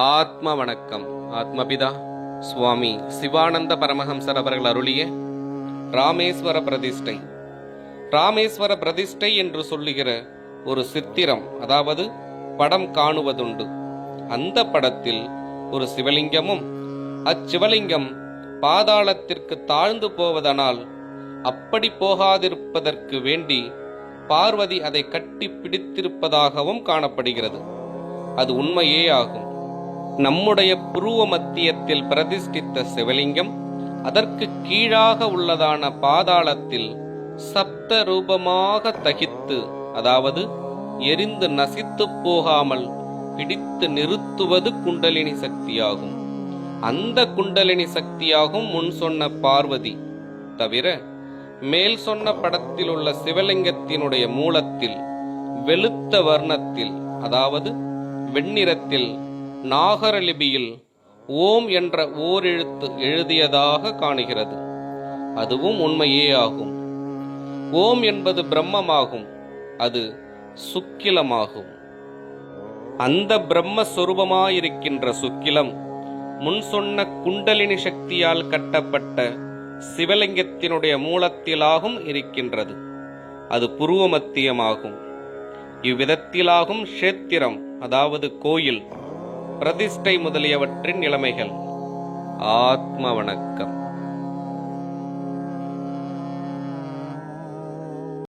ஆத்ம வணக்கம். ஆத்மபிதா சுவாமி சிவானந்த பரமஹம்சர் அவர்கள் அருளிய ராமேஸ்வர பிரதிஷ்டை. ராமேஸ்வர பிரதிஷ்டை என்று சொல்லுகிற ஒரு சித்திரம் அதாவது படம் காணுவதுண்டு. அந்த படத்தில் ஒரு சிவலிங்கமும் அச்சிவலிங்கம் பாதாளத்திற்கு தாழ்ந்து போவதனால் அப்படி போகாதிருப்பதற்கு வேண்டி பார்வதி அதை கட்டி பிடித்திருப்பதாகவும் காணப்படுகிறது. அது உண்மையே ஆகும். நம்முடைய புருவ மத்தியத்தில் பிரதிஷ்டித்த சிவலிங்கம் அதற்கு கீழாக உள்ளதான பாதாளத்தில் சப்த ரூபமாக தகித்து அதாவது எரிந்து நசித்துப் போகாமல் பிடித்து நிறுத்துவது குண்டலினி சக்தியாகும். அந்த குண்டலினி சக்தியாகும் முன் சொன்ன பார்வதி. தவிர மேல் சொன்ன படத்தில் உள்ள சிவலிங்கத்தினுடைய மூலத்தில் வெளுத்த வர்ணத்தில் அதாவது வெண்ணிறத்தில் நாகரலிபியில் ஓம் என்ற ஓரெழுத்து எழுதியதாக காணுகிறது. அதுவும் உண்மையே ஆகும். ஓம் என்பது பிரம்மமாகும் அது சுக்கிலமாகும். அந்த பிரம்மஸ்வரூபமாயிருக்கின்ற சுக்கிலம் முன் சொன்ன குண்டலினி சக்தியால் கட்டப்பட்ட சிவலிங்கத்தினுடைய மூலத்திலாகும் இருக்கின்றது. அது புருவமத்தியமாகும். இவ்விதத்திலாகும் க்ஷேத்திரம் அதாவது கோயில். பிரதிஷ்டை முதலியவற்றின் நிலைமைகள். ஆத்ம வணக்கம்